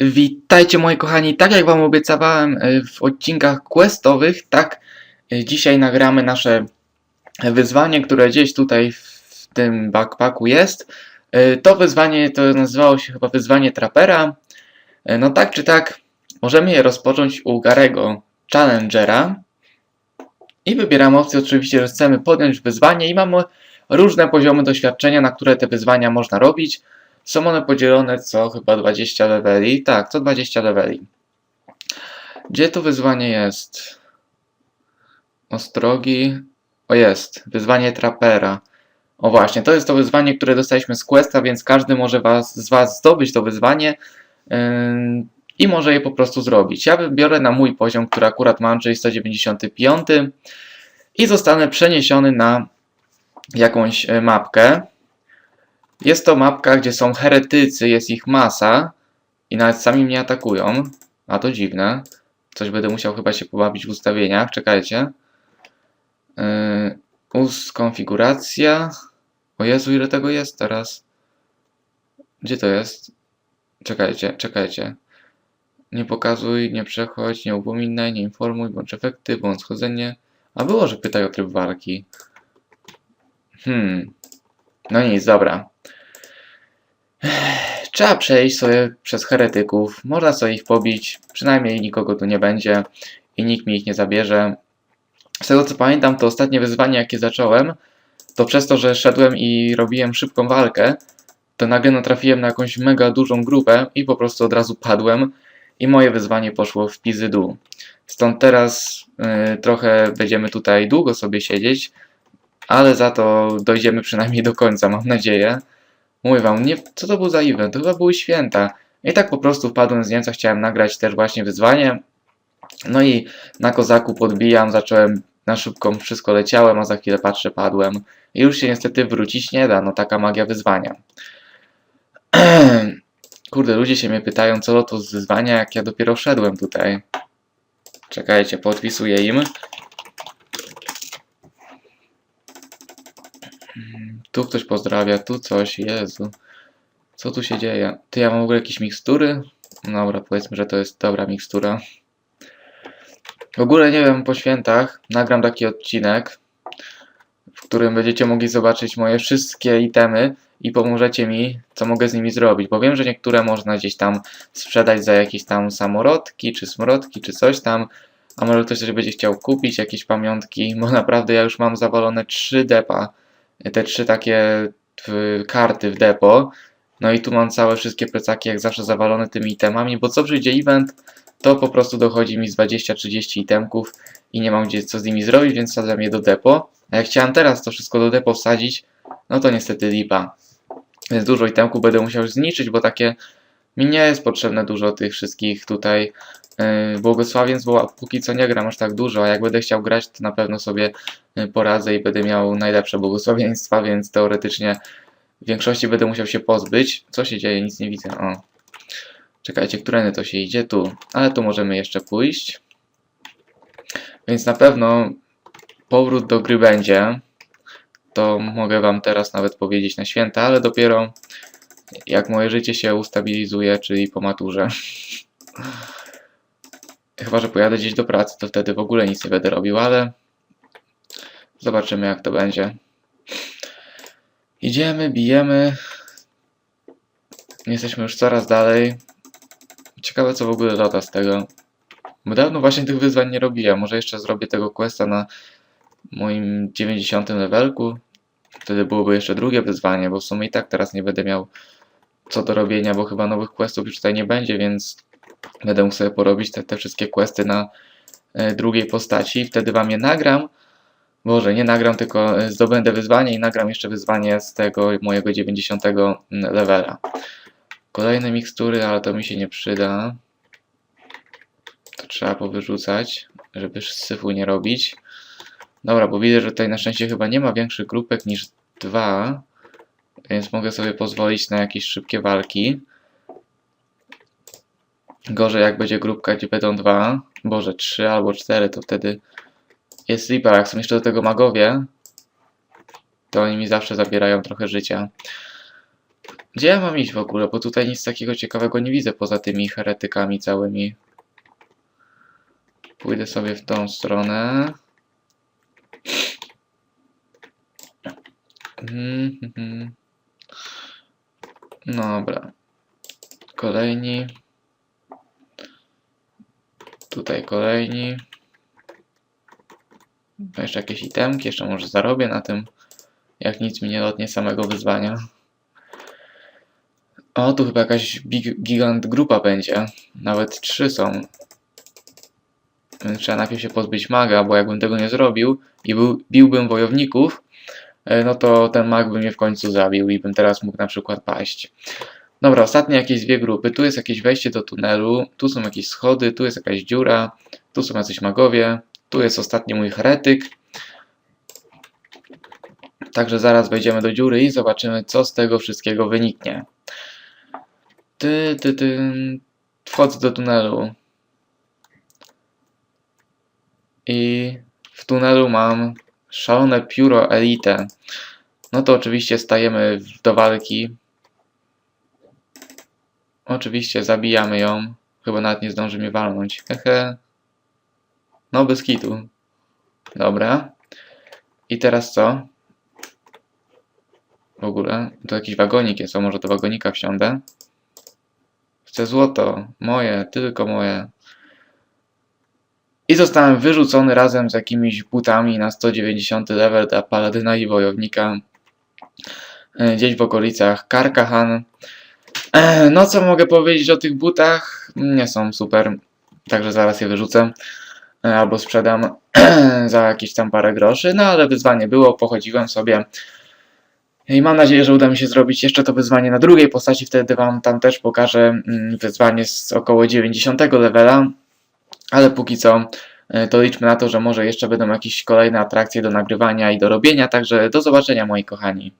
Witajcie moi kochani, tak jak wam obiecałem y, w odcinkach questowych, tak y, dzisiaj nagramy nasze wyzwanie, które gdzieś tutaj w tym backpacku jest. Y, To wyzwanie to nazywało się chyba wyzwanie trapera. No tak czy tak, możemy je rozpocząć u Garego Challengera. I wybieramy opcję oczywiście, że chcemy podjąć wyzwanie i mamy różne poziomy doświadczenia, na które te wyzwania można robić. Są one podzielone co chyba 20 leveli. Tak, co 20 leveli. Gdzie to wyzwanie jest? Ostrogi. O jest, wyzwanie trapera. O właśnie, to jest to wyzwanie, które dostaliśmy z Questa, więc każdy może was, z Was zdobyć to wyzwanie yy, i może je po prostu zrobić. Ja wybiorę na mój poziom, który akurat mam, czyli 195 i zostanę przeniesiony na jakąś e, mapkę. Jest to mapka, gdzie są heretycy, jest ich masa i nawet sami mnie atakują. A to dziwne. Coś będę musiał chyba się pobawić w ustawieniach. Czekajcie. Yy, us konfiguracja. O Jezu, ile tego jest teraz? Gdzie to jest? Czekajcie, czekajcie. Nie pokazuj, nie przechodź, nie upominaj, nie informuj, bądź efekty, bądź schodzenie. A było, że pytaj o tryb walki. Hmm. No nic, dobra. Trzeba przejść sobie przez heretyków. Można sobie ich pobić. Przynajmniej nikogo tu nie będzie i nikt mi ich nie zabierze. Z tego co pamiętam, to ostatnie wyzwanie, jakie zacząłem, to przez to, że szedłem i robiłem szybką walkę, to nagle natrafiłem na jakąś mega dużą grupę i po prostu od razu padłem i moje wyzwanie poszło w pizy-dół. Stąd teraz y, trochę będziemy tutaj długo sobie siedzieć, ale za to dojdziemy przynajmniej do końca, mam nadzieję. Mówię wam, nie, co to był za event? To chyba były święta. I tak po prostu wpadłem z Niemca, chciałem nagrać też właśnie wyzwanie. No i na kozaku podbijam, zacząłem na szybką, wszystko leciałem, a za chwilę patrzę, padłem. I już się niestety wrócić nie da, no taka magia wyzwania. Kurde, ludzie się mnie pytają, co to z wyzwania, jak ja dopiero szedłem tutaj. Czekajcie, podpisuję im. Tu ktoś pozdrawia, tu coś, Jezu. Co tu się dzieje? Ty, ja mam w ogóle jakieś mikstury? Dobra, powiedzmy, że to jest dobra mikstura. W ogóle nie wiem, po świętach nagram taki odcinek, w którym będziecie mogli zobaczyć moje wszystkie itemy i pomożecie mi, co mogę z nimi zrobić, bo wiem, że niektóre można gdzieś tam sprzedać za jakieś tam samorodki, czy smrodki, czy coś tam, a może ktoś też będzie chciał kupić jakieś pamiątki, bo naprawdę ja już mam zawalone 3 depa, te trzy takie karty w depo, no i tu mam całe wszystkie plecaki jak zawsze zawalone tymi itemami, bo co przyjdzie event, to po prostu dochodzi mi z 20-30 itemków i nie mam gdzie co z nimi zrobić, więc wsadzam je do depo. A jak chciałem teraz to wszystko do depo wsadzić, no to niestety lipa. Więc dużo itemków będę musiał zniszczyć, bo takie mi nie jest potrzebne dużo tych wszystkich tutaj yy, błogosławieństw, bo póki co nie gram aż tak dużo, a jak będę chciał grać, to na pewno sobie yy, poradzę i będę miał najlepsze błogosławieństwa, więc teoretycznie w większości będę musiał się pozbyć. Co się dzieje? Nic nie widzę. O. Czekajcie, którędy to się idzie? Tu. Ale tu możemy jeszcze pójść. Więc na pewno powrót do gry będzie. To mogę wam teraz nawet powiedzieć na święta, ale dopiero jak moje życie się ustabilizuje, czyli po maturze. Chyba, że pojadę gdzieś do pracy, to wtedy w ogóle nic nie będę robił, ale zobaczymy jak to będzie. Idziemy, bijemy. Jesteśmy już coraz dalej. Ciekawe co w ogóle lata z tego. Bo dawno właśnie tych wyzwań nie robiłem. Może jeszcze zrobię tego questa na moim 90 levelku. Wtedy byłoby jeszcze drugie wyzwanie, bo w sumie i tak teraz nie będę miał co do robienia, bo chyba nowych questów już tutaj nie będzie, więc będę mógł sobie porobić te, te wszystkie questy na e, drugiej postaci. Wtedy wam je nagram. Boże, nie nagram, tylko e, zdobędę wyzwanie i nagram jeszcze wyzwanie z tego mojego 90 levela. Kolejne mikstury, ale to mi się nie przyda. To trzeba powyrzucać, żeby syfu nie robić. Dobra, bo widzę, że tutaj na szczęście chyba nie ma większych grupek niż dwa, więc mogę sobie pozwolić na jakieś szybkie walki. Gorzej jak będzie grupka, gdzie będą dwa, boże, trzy albo cztery, to wtedy jest lipa. Jak są jeszcze do tego magowie, to oni mi zawsze zabierają trochę życia. Gdzie ja mam iść w ogóle? Bo tutaj nic takiego ciekawego nie widzę poza tymi heretykami całymi. Pójdę sobie w tą stronę. Mhm. Dobra. Kolejni. Tutaj kolejni. Jeszcze jakieś itemki, jeszcze może zarobię na tym, jak nic mi nie lotnie samego wyzwania. O, tu chyba jakaś big, gigant grupa będzie. Nawet trzy są. Więc trzeba najpierw się pozbyć maga, bo jakbym tego nie zrobił i był, biłbym wojowników, e, no to ten mag by mnie w końcu zabił i bym teraz mógł na przykład paść. Dobra, ostatnie jakieś dwie grupy. Tu jest jakieś wejście do tunelu, tu są jakieś schody, tu jest jakaś dziura, tu są jacyś magowie, tu jest ostatni mój heretyk. Także zaraz wejdziemy do dziury i zobaczymy, co z tego wszystkiego wyniknie. Ty, ty, ty. Wchodzę do tunelu. I w tunelu mam szalone pióro elite. No to oczywiście stajemy do walki. Oczywiście zabijamy ją. Chyba nawet nie zdąży mnie walnąć. Hehe. No bez kitu. Dobra. I teraz co? W ogóle? To jakiś wagonik jest, a może do wagonika wsiądę? Chcę złoto. Moje, tylko moje. I zostałem wyrzucony razem z jakimiś butami na 190 level dla paladyna i wojownika. e, Gdzieś w okolicach Karkahan. E, No co mogę powiedzieć o tych butach? Nie są super. Także zaraz je wyrzucę. E, Albo sprzedam za jakieś tam parę groszy. No ale wyzwanie było, pochodziłem sobie. I mam nadzieję, że uda mi się zrobić jeszcze to wyzwanie na drugiej postaci. Wtedy Wam tam też pokażę mm, wyzwanie z około 90 levela. Ale póki co, e, to liczmy na to, że może jeszcze będą jakieś kolejne atrakcje do nagrywania i do robienia. Także do zobaczenia, moi kochani.